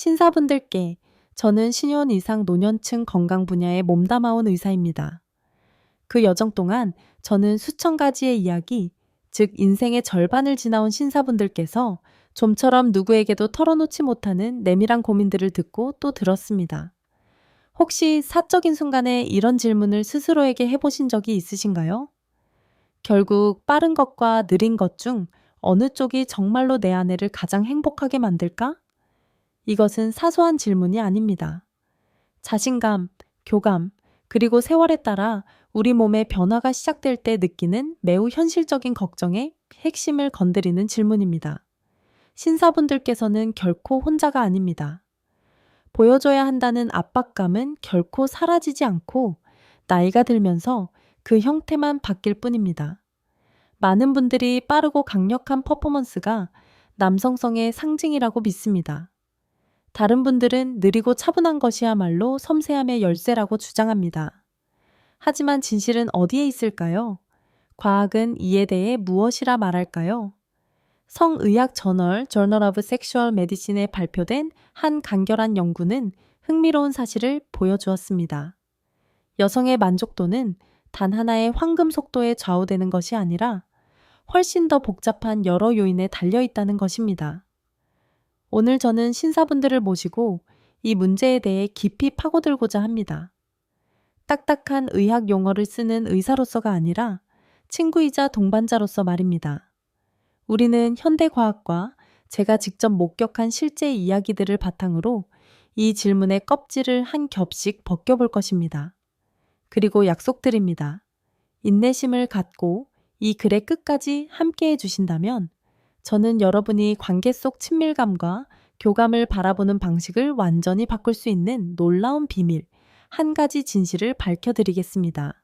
신사분들께 저는 신혼 이상 노년층 건강 분야에 몸담아온 의사입니다. 그 여정 동안 저는 수천 가지의 이야기, 즉 인생의 절반을 지나온 신사분들께서 좀처럼 누구에게도 털어놓지 못하는 내밀한 고민들을 듣고 또 들었습니다. 혹시 사적인 순간에 이런 질문을 스스로에게 해보신 적이 있으신가요? 결국 빠른 것과 느린 것 중 어느 쪽이 정말로 내 아내를 가장 행복하게 만들까? 이것은 사소한 질문이 아닙니다. 자신감, 교감, 그리고 세월에 따라 우리 몸의 변화가 시작될 때 느끼는 매우 현실적인 걱정의 핵심을 건드리는 질문입니다. 신사분들께서는 결코 혼자가 아닙니다. 보여줘야 한다는 압박감은 결코 사라지지 않고 나이가 들면서 그 형태만 바뀔 뿐입니다. 많은 분들이 빠르고 강력한 퍼포먼스가 남성성의 상징이라고 믿습니다. 다른 분들은 느리고 차분한 것이야말로 섬세함의 열쇠라고 주장합니다. 하지만 진실은 어디에 있을까요? 과학은 이에 대해 무엇이라 말할까요? 성의학 저널 Journal of Sexual Medicine에 발표된 한 간결한 연구는 흥미로운 사실을 보여주었습니다. 여성의 만족도는 단 하나의 황금 속도에 좌우되는 것이 아니라 훨씬 더 복잡한 여러 요인에 달려 있다는 것입니다. 오늘 저는 신사분들을 모시고 이 문제에 대해 깊이 파고들고자 합니다. 딱딱한 의학 용어를 쓰는 의사로서가 아니라 친구이자 동반자로서 말입니다. 우리는 현대 과학과 제가 직접 목격한 실제 이야기들을 바탕으로 이 질문의 껍질을 한 겹씩 벗겨볼 것입니다. 그리고 약속드립니다. 인내심을 갖고 이 글의 끝까지 함께 해주신다면 저는 여러분이 관계 속 친밀감과 교감을 바라보는 방식을 완전히 바꿀 수 있는 놀라운 비밀, 한 가지 진실을 밝혀드리겠습니다.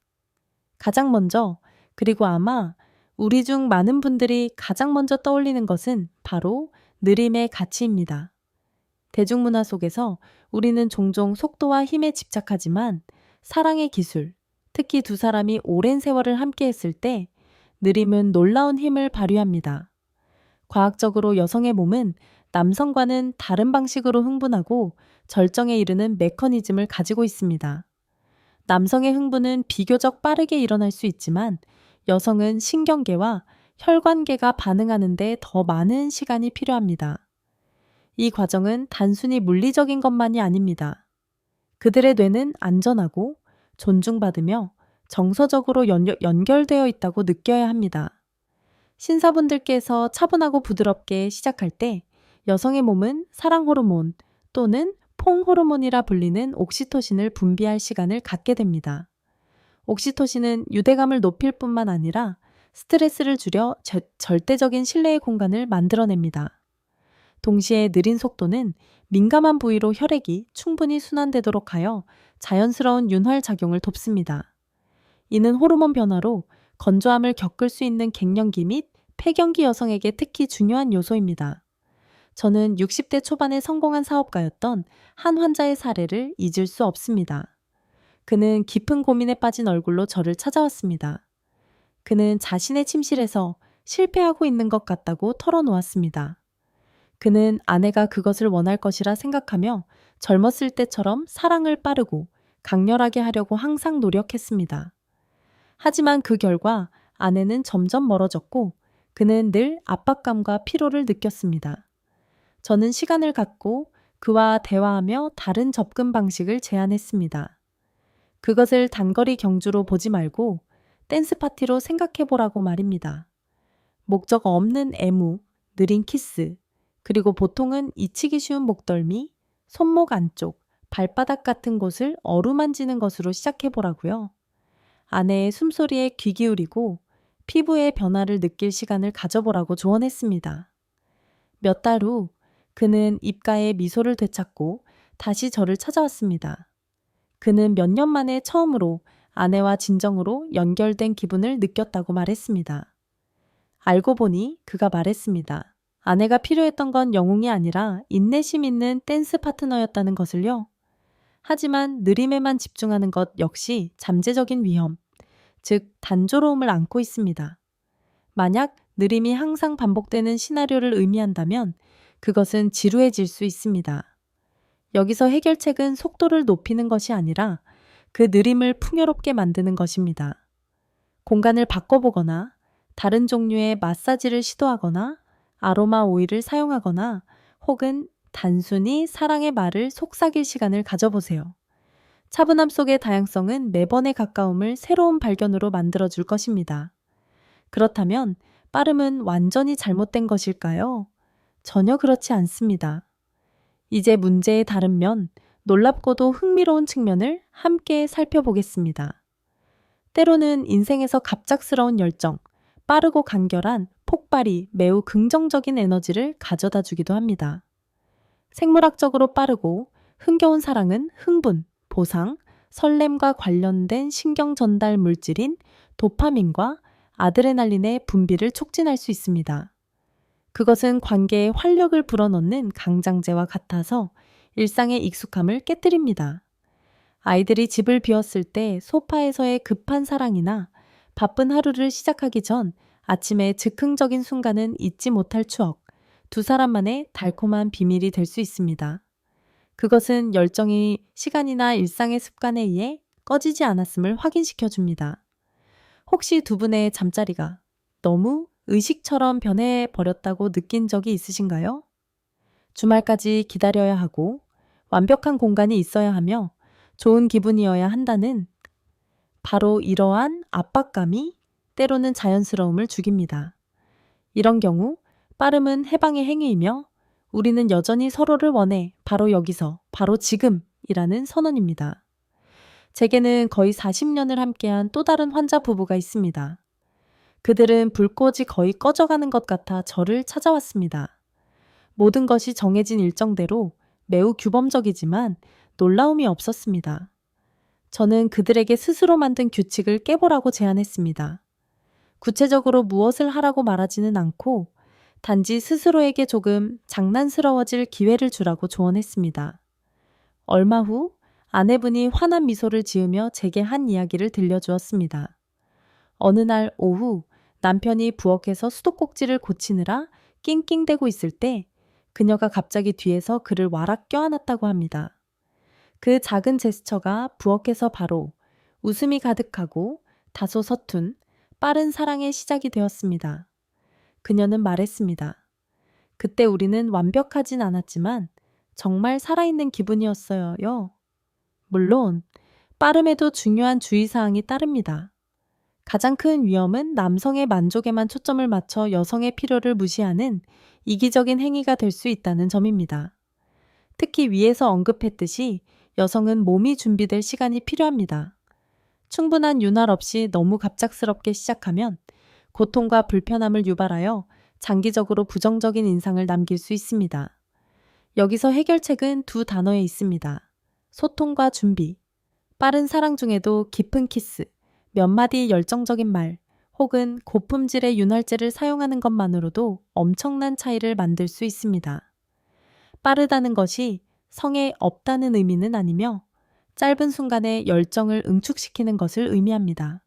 가장 먼저, 그리고 아마 우리 중 많은 분들이 가장 먼저 떠올리는 것은 바로 느림의 가치입니다. 대중문화 속에서 우리는 종종 속도와 힘에 집착하지만 사랑의 기술, 특히 두 사람이 오랜 세월을 함께 했을 때 느림은 놀라운 힘을 발휘합니다. 과학적으로 여성의 몸은 남성과는 다른 방식으로 흥분하고 절정에 이르는 메커니즘을 가지고 있습니다. 남성의 흥분은 비교적 빠르게 일어날 수 있지만 여성은 신경계와 혈관계가 반응하는데 더 많은 시간이 필요합니다. 이 과정은 단순히 물리적인 것만이 아닙니다. 그들의 뇌는 안전하고 존중받으며 정서적으로 연, 연결되어 있다고 느껴야 합니다. 신사분들께서 차분하고 부드럽게 시작할 때 여성의 몸은 사랑 호르몬 또는 퐁 호르몬이라 불리는 옥시토신을 분비할 시간을 갖게 됩니다. 옥시토신은 유대감을 높일 뿐만 아니라 스트레스를 줄여 저, 절대적인 신뢰의 공간을 만들어냅니다. 동시에 느린 속도는 민감한 부위로 혈액이 충분히 순환되도록 하여 자연스러운 윤활 작용을 돕습니다. 이는 호르몬 변화로 건조함을 겪을 수 있는 갱년기 및 폐경기 여성에게 특히 중요한 요소입니다. 저는 60대 초반에 성공한 사업가였던 한 환자의 사례를 잊을 수 없습니다. 그는 깊은 고민에 빠진 얼굴로 저를 찾아왔습니다. 그는 자신의 침실에서 실패하고 있는 것 같다고 털어놓았습니다. 그는 아내가 그것을 원할 것이라 생각하며 젊었을 때처럼 사랑을 빠르고 강렬하게 하려고 항상 노력했습니다. 하지만 그 결과 아내는 점점 멀어졌고 그는 늘 압박감과 피로를 느꼈습니다. 저는 시간을 갖고 그와 대화하며 다른 접근 방식을 제안했습니다. 그것을 단거리 경주로 보지 말고 댄스 파티로 생각해 보라고 말입니다. 목적 없는 애무, 느린 키스, 그리고 보통은 잊히기 쉬운 목덜미, 손목 안쪽, 발바닥 같은 곳을 어루만지는 것으로 시작해 보라고요. 아내의 숨소리에 귀 기울이고 피부의 변화를 느낄 시간을 가져보라고 조언했습니다. 몇 달 후 그는 입가에 미소를 되찾고 다시 저를 찾아왔습니다. 그는 몇 년 만에 처음으로 아내와 진정으로 연결된 기분을 느꼈다고 말했습니다. 알고 보니 그가 말했습니다. 아내가 필요했던 건 영웅이 아니라 인내심 있는 댄스 파트너였다는 것을요. 하지만 느림에만 집중하는 것 역시 잠재적인 위험, 즉 단조로움을 안고 있습니다. 만약 느림이 항상 반복되는 시나리오를 의미한다면 그것은 지루해질 수 있습니다. 여기서 해결책은 속도를 높이는 것이 아니라 그 느림을 풍요롭게 만드는 것입니다. 공간을 바꿔보거나 다른 종류의 마사지를 시도하거나 아로마 오일을 사용하거나 혹은 단순히 사랑의 말을 속삭일 시간을 가져보세요. 차분함 속의 다양성은 매번의 가까움을 새로운 발견으로 만들어줄 것입니다. 그렇다면 빠름은 완전히 잘못된 것일까요? 전혀 그렇지 않습니다. 이제 문제의 다른 면, 놀랍고도 흥미로운 측면을 함께 살펴보겠습니다. 때로는 인생에서 갑작스러운 열정, 빠르고 간결한 폭발이 매우 긍정적인 에너지를 가져다 주기도 합니다. 생물학적으로 빠르고 흥겨운 사랑은 흥분, 보상, 설렘과 관련된 신경 전달 물질인 도파민과 아드레날린의 분비를 촉진할 수 있습니다. 그것은 관계에 활력을 불어넣는 강장제와 같아서 일상의 익숙함을 깨뜨립니다. 아이들이 집을 비웠을 때 소파에서의 급한 사랑이나 바쁜 하루를 시작하기 전 아침의 즉흥적인 순간은 잊지 못할 추억, 두 사람만의 달콤한 비밀이 될 수 있습니다. 그것은 열정이 시간이나 일상의 습관에 의해 꺼지지 않았음을 확인시켜 줍니다. 혹시 두 분의 잠자리가 너무 의식처럼 변해버렸다고 느낀 적이 있으신가요? 주말까지 기다려야 하고 완벽한 공간이 있어야 하며 좋은 기분이어야 한다는 바로 이러한 압박감이 때로는 자연스러움을 죽입니다. 이런 경우 빠름은 해방의 행위이며 우리는 여전히 서로를 원해 바로 여기서, 바로 지금이라는 선언입니다. 제게는 거의 40년을 함께한 또 다른 환자 부부가 있습니다. 그들은 불꽃이 거의 꺼져가는 것 같아 저를 찾아왔습니다. 모든 것이 정해진 일정대로 매우 규범적이지만 놀라움이 없었습니다. 저는 그들에게 스스로 만든 규칙을 깨보라고 제안했습니다. 구체적으로 무엇을 하라고 말하지는 않고 단지 스스로에게 조금 장난스러워질 기회를 주라고 조언했습니다. 얼마 후 아내분이 환한 미소를 지으며 제게 한 이야기를 들려주었습니다. 어느 날 오후 남편이 부엌에서 수도꼭지를 고치느라 낑낑대고 있을 때 그녀가 갑자기 뒤에서 그를 와락 껴안았다고 합니다. 그 작은 제스처가 부엌에서 바로 웃음이 가득하고 다소 서툰 빠른 사랑의 시작이 되었습니다. 그녀는 말했습니다. 그때 우리는 완벽하진 않았지만 정말 살아있는 기분이었어요. 물론 빠름에도 중요한 주의사항이 따릅니다. 가장 큰 위험은 남성의 만족에만 초점을 맞춰 여성의 필요를 무시하는 이기적인 행위가 될 수 있다는 점입니다. 특히 위에서 언급했듯이 여성은 몸이 준비될 시간이 필요합니다. 충분한 윤활 없이 너무 갑작스럽게 시작하면 고통과 불편함을 유발하여 장기적으로 부정적인 인상을 남길 수 있습니다. 여기서 해결책은 두 단어에 있습니다. 소통과 준비. 빠른 사랑 중에도 깊은 키스, 몇 마디 열정적인 말, 혹은 고품질의 윤활제를 사용하는 것만으로도 엄청난 차이를 만들 수 있습니다. 빠르다는 것이 성에 없다는 의미는 아니며 짧은 순간에 열정을 응축시키는 것을 의미합니다.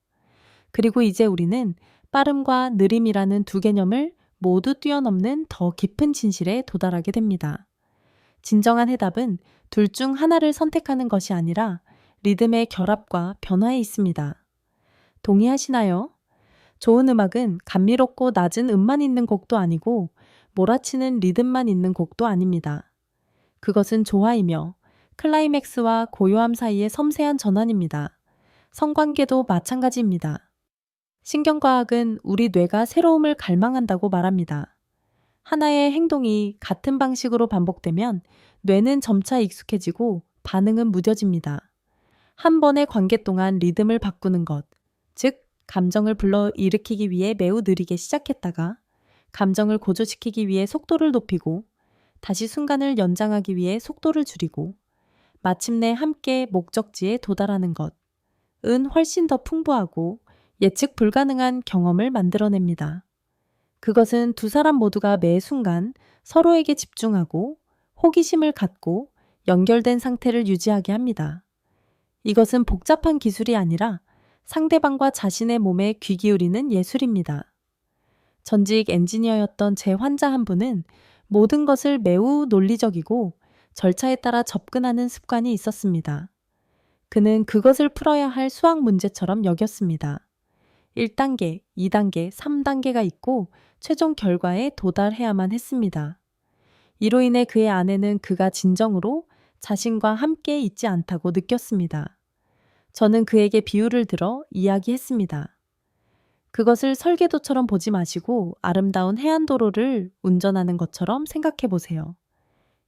그리고 이제 우리는 빠름과 느림이라는 두 개념을 모두 뛰어넘는 더 깊은 진실에 도달하게 됩니다. 진정한 해답은 둘 중 하나를 선택하는 것이 아니라 리듬의 결합과 변화에 있습니다. 동의하시나요? 좋은 음악은 감미롭고 낮은 음만 있는 곡도 아니고 몰아치는 리듬만 있는 곡도 아닙니다. 그것은 조화이며 클라이맥스와 고요함 사이의 섬세한 전환입니다. 성관계도 마찬가지입니다. 신경과학은 우리 뇌가 새로움을 갈망한다고 말합니다. 하나의 행동이 같은 방식으로 반복되면 뇌는 점차 익숙해지고 반응은 무뎌집니다. 한 번의 관계 동안 리듬을 바꾸는 것, 즉, 감정을 불러 일으키기 위해 매우 느리게 시작했다가 감정을 고조시키기 위해 속도를 높이고 다시 순간을 연장하기 위해 속도를 줄이고 마침내 함께 목적지에 도달하는 것 은 훨씬 더 풍부하고 예측 불가능한 경험을 만들어냅니다. 그것은 두 사람 모두가 매 순간 서로에게 집중하고 호기심을 갖고 연결된 상태를 유지하게 합니다. 이것은 복잡한 기술이 아니라 상대방과 자신의 몸에 귀 기울이는 예술입니다. 전직 엔지니어였던 제 환자 한 분은 모든 것을 매우 논리적이고 절차에 따라 접근하는 습관이 있었습니다. 그는 그것을 풀어야 할 수학 문제처럼 여겼습니다. 1단계, 2단계, 3단계가 있고 최종 결과에 도달해야만 했습니다. 이로 인해 그의 아내는 그가 진정으로 자신과 함께 있지 않다고 느꼈습니다. 저는 그에게 비유를 들어 이야기했습니다. 그것을 설계도처럼 보지 마시고 아름다운 해안도로를 운전하는 것처럼 생각해 보세요.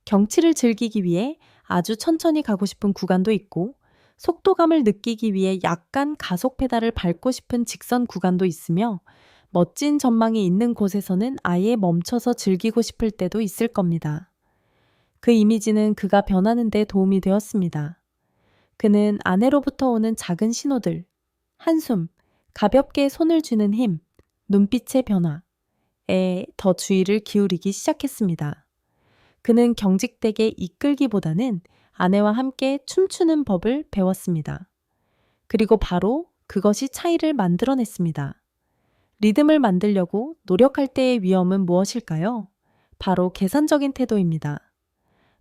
경치를 즐기기 위해 아주 천천히 가고 싶은 구간도 있고 속도감을 느끼기 위해 약간 가속 페달을 밟고 싶은 직선 구간도 있으며 멋진 전망이 있는 곳에서는 아예 멈춰서 즐기고 싶을 때도 있을 겁니다. 그 이미지는 그가 변하는 데 도움이 되었습니다. 그는 아내로부터 오는 작은 신호들, 한숨, 가볍게 손을 쥐는 힘, 눈빛의 변화에 더 주의를 기울이기 시작했습니다. 그는 경직되게 이끌기보다는 아내와 함께 춤추는 법을 배웠습니다. 그리고 바로 그것이 차이를 만들어냈습니다. 리듬을 만들려고 노력할 때의 위험은 무엇일까요? 바로 계산적인 태도입니다.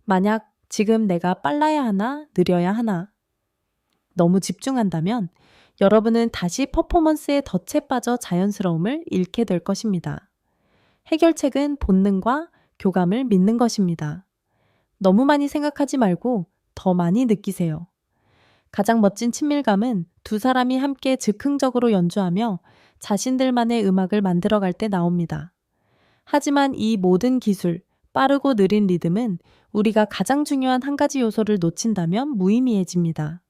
만약 지금 내가 빨라야 하나, 느려야 하나, 너무 집중한다면 여러분은 다시 퍼포먼스의 덫에 빠져 자연스러움을 잃게 될 것입니다. 해결책은 본능과 교감을 믿는 것입니다. 너무 많이 생각하지 말고 더 많이 느끼세요. 가장 멋진 친밀감은 두 사람이 함께 즉흥적으로 연주하며 자신들만의 음악을 만들어갈 때 나옵니다. 하지만 이 모든 기술, 빠르고 느린 리듬은 우리가 가장 중요한 한 가지 요소를 놓친다면 무의미해집니다.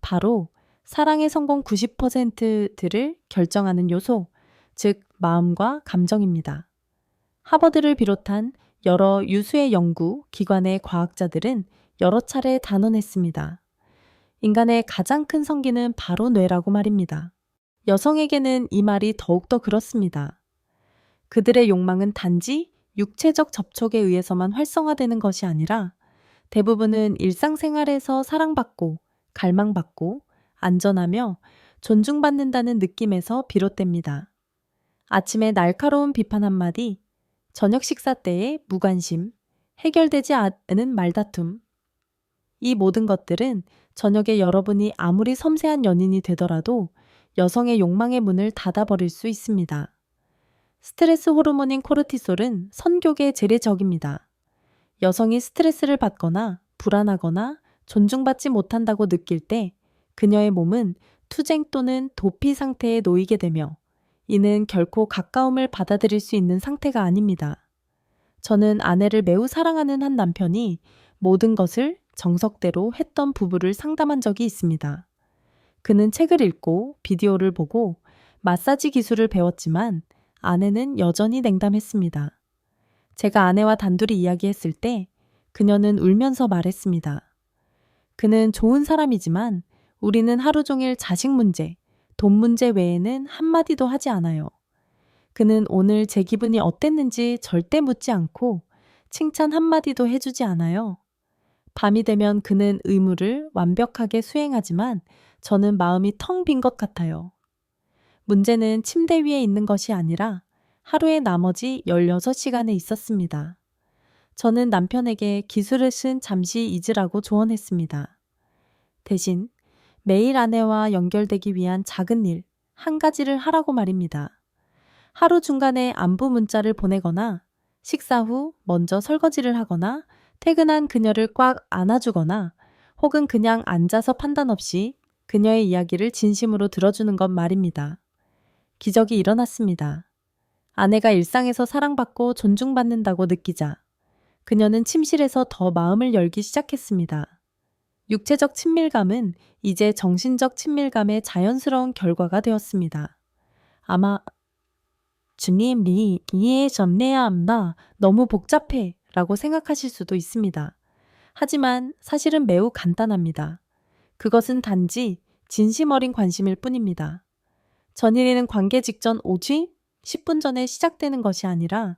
바로 사랑의 성공 90%를 결정하는 요소, 즉 마음과 감정입니다. 하버드를 비롯한 여러 유수의 연구 기관의 과학자들은 여러 차례 단언했습니다. 인간의 가장 큰 성기는 바로 뇌라고 말입니다. 여성에게는 이 말이 더욱더 그렇습니다. 그들의 욕망은 단지 육체적 접촉에 의해서만 활성화되는 것이 아니라 대부분은 일상생활에서 사랑받고 갈망받고 안전하며 존중받는다는 느낌에서 비롯됩니다. 아침에 날카로운 비판 한마디, 저녁 식사 때의 무관심, 해결되지 않은 말다툼. 이 모든 것들은 저녁에 여러분이 아무리 섬세한 연인이 되더라도 여성의 욕망의 문을 닫아버릴 수 있습니다. 스트레스 호르몬인 코르티솔은 선교계 재래적입니다. 여성이 스트레스를 받거나 불안하거나 존중받지 못한다고 느낄 때 그녀의 몸은 투쟁 또는 도피 상태에 놓이게 되며 이는 결코 가까움을 받아들일 수 있는 상태가 아닙니다. 저는 아내를 매우 사랑하는 한 남편이 모든 것을 정석대로 했던 부부를 상담한 적이 있습니다. 그는 책을 읽고 비디오를 보고 마사지 기술을 배웠지만 아내는 여전히 냉담했습니다. 제가 아내와 단둘이 이야기했을 때 그녀는 울면서 말했습니다. 그는 좋은 사람이지만 우리는 하루 종일 자식 문제, 돈 문제 외에는 한마디도 하지 않아요. 그는 오늘 제 기분이 어땠는지 절대 묻지 않고 칭찬 한마디도 해주지 않아요. 밤이 되면 그는 의무를 완벽하게 수행하지만 저는 마음이 텅 빈 것 같아요. 문제는 침대 위에 있는 것이 아니라 하루의 나머지 16시간에 있었습니다. 저는 남편에게 기술을 쓴 잠시 잊으라고 조언했습니다. 대신 매일 아내와 연결되기 위한 작은 일, 한 가지를 하라고 말입니다. 하루 중간에 안부 문자를 보내거나 식사 후 먼저 설거지를 하거나 퇴근한 그녀를 꽉 안아주거나 혹은 그냥 앉아서 판단 없이 그녀의 이야기를 진심으로 들어주는 것 말입니다. 기적이 일어났습니다. 아내가 일상에서 사랑받고 존중받는다고 느끼자 그녀는 침실에서 더 마음을 열기 시작했습니다. 육체적 친밀감은 이제 정신적 친밀감의 자연스러운 결과가 되었습니다. 아마 주님, 리 이해해 점내야 합나 너무 복잡해 라고 생각하실 수도 있습니다. 하지만 사실은 매우 간단합니다. 그것은 단지 진심 어린 관심일 뿐입니다. 전일에는 관계 직전 오지 10분 전에 시작되는 것이 아니라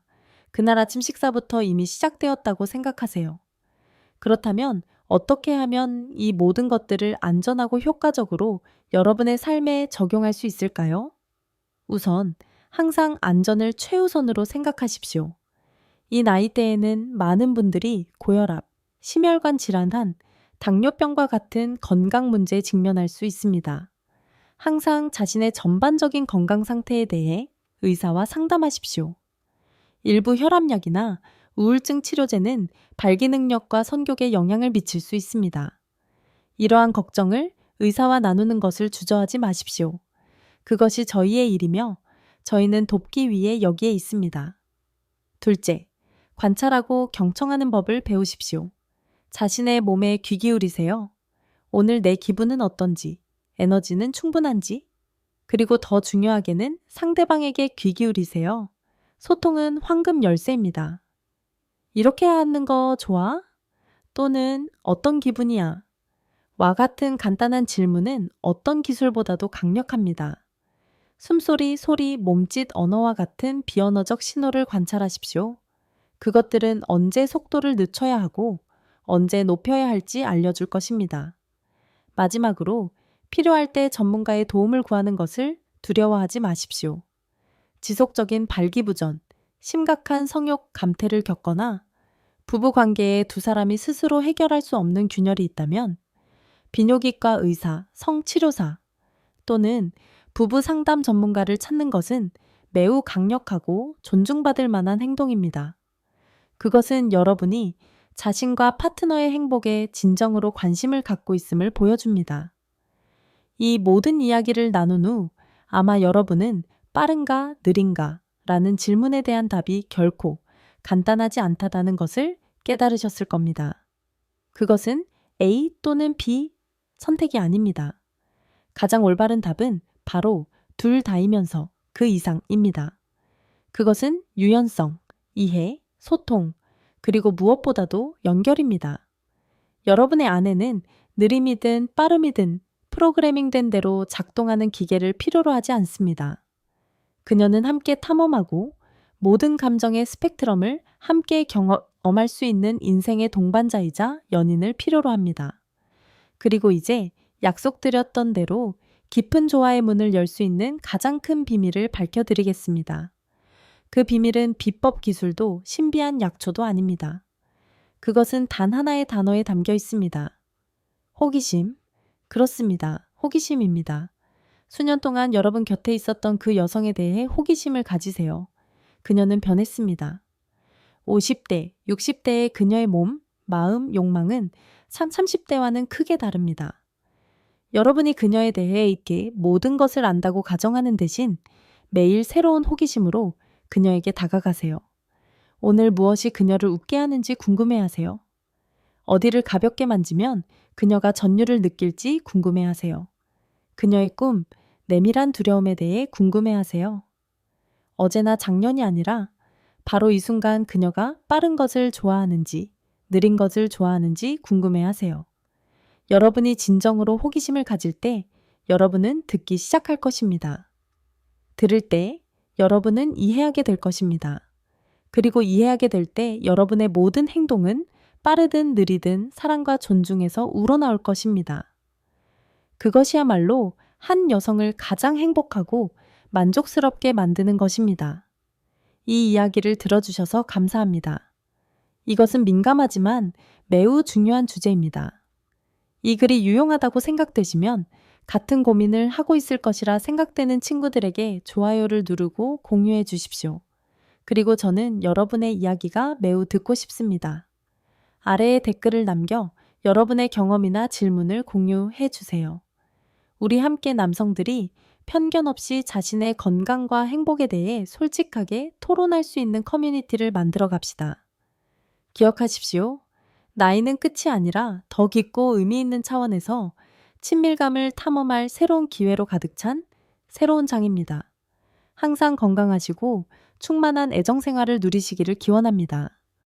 그날 아침 식사부터 이미 시작되었다고 생각하세요. 그렇다면 어떻게 하면 이 모든 것들을 안전하고 효과적으로 여러분의 삶에 적용할 수 있을까요? 우선 항상 안전을 최우선으로 생각하십시오. 이 나이대에는 많은 분들이 고혈압, 심혈관 질환한 당뇨병과 같은 건강 문제에 직면할 수 있습니다. 항상 자신의 전반적인 건강 상태에 대해 의사와 상담하십시오. 일부 혈압약이나 우울증 치료제는 발기 능력과 선격에 영향을 미칠 수 있습니다. 이러한 걱정을 의사와 나누는 것을 주저하지 마십시오. 그것이 저희의 일이며 저희는 돕기 위해 여기에 있습니다. 둘째, 관찰하고 경청하는 법을 배우십시오. 자신의 몸에 귀 기울이세요. 오늘 내 기분은 어떤지, 에너지는 충분한지, 그리고 더 중요하게는 상대방에게 귀 기울이세요. 소통은 황금 열쇠입니다. 이렇게 하는 거 좋아? 또는 어떤 기분이야? 와 같은 간단한 질문은 어떤 기술보다도 강력합니다. 숨소리, 소리, 몸짓, 언어와 같은 비언어적 신호를 관찰하십시오. 그것들은 언제 속도를 늦춰야 하고 언제 높여야 할지 알려줄 것입니다. 마지막으로 필요할 때 전문가의 도움을 구하는 것을 두려워하지 마십시오. 지속적인 발기부전, 심각한 성욕 감퇴를 겪거나 부부 관계에 두 사람이 스스로 해결할 수 없는 균열이 있다면 비뇨기과 의사, 성치료사 또는 부부 상담 전문가를 찾는 것은 매우 강력하고 존중받을 만한 행동입니다. 그것은 여러분이 자신과 파트너의 행복에 진정으로 관심을 갖고 있음을 보여줍니다. 이 모든 이야기를 나눈 후 아마 여러분은 빠른가 느린가 라는 질문에 대한 답이 결코 간단하지 않다다는 것을 깨달으셨을 겁니다. 그것은 A 또는 B 선택이 아닙니다. 가장 올바른 답은 바로 둘 다이면서 그 이상입니다. 그것은 유연성, 이해, 소통, 그리고 무엇보다도 연결입니다. 여러분의 아내는 느림이든 빠름이든 프로그래밍된 대로 작동하는 기계를 필요로 하지 않습니다. 그녀는 함께 탐험하고 모든 감정의 스펙트럼을 함께 경험할 수 있는 인생의 동반자이자 연인을 필요로 합니다. 그리고 이제 약속드렸던 대로 깊은 조화의 문을 열 수 있는 가장 큰 비밀을 밝혀드리겠습니다. 그 비밀은 비법 기술도 신비한 약초도 아닙니다. 그것은 단 하나의 단어에 담겨 있습니다. 호기심. 그렇습니다. 호기심입니다. 수년 동안 여러분 곁에 있었던 그 여성에 대해 호기심을 가지세요. 그녀는 변했습니다. 50대, 60대의 그녀의 몸, 마음, 욕망은 30대와는 크게 다릅니다. 여러분이 그녀에 대해 있게 모든 것을 안다고 가정하는 대신 매일 새로운 호기심으로 그녀에게 다가가세요. 오늘 무엇이 그녀를 웃게 하는지 궁금해 하세요. 어디를 가볍게 만지면 그녀가 전율을 느낄지 궁금해 하세요. 그녀의 꿈, 내밀한 두려움에 대해 궁금해 하세요. 어제나 작년이 아니라 바로 이 순간 그녀가 빠른 것을 좋아하는지, 느린 것을 좋아하는지 궁금해 하세요. 여러분이 진정으로 호기심을 가질 때 여러분은 듣기 시작할 것입니다. 들을 때 여러분은 이해하게 될 것입니다. 그리고 이해하게 될 때 여러분의 모든 행동은 빠르든 느리든 사랑과 존중에서 우러나올 것입니다. 그것이야말로 한 여성을 가장 행복하고 만족스럽게 만드는 것입니다. 이 이야기를 들어주셔서 감사합니다. 이것은 민감하지만 매우 중요한 주제입니다. 이 글이 유용하다고 생각되시면 같은 고민을 하고 있을 것이라 생각되는 친구들에게 좋아요를 누르고 공유해 주십시오. 그리고 저는 여러분의 이야기가 매우 듣고 싶습니다. 아래에 댓글을 남겨 여러분의 경험이나 질문을 공유해 주세요. 우리 함께 남성들이 편견 없이 자신의 건강과 행복에 대해 솔직하게 토론할 수 있는 커뮤니티를 만들어 갑시다. 기억하십시오. 나이는 끝이 아니라 더 깊고 의미 있는 차원에서 친밀감을 탐험할 새로운 기회로 가득 찬 새로운 장입니다. 항상 건강하시고 충만한 애정 생활을 누리시기를 기원합니다.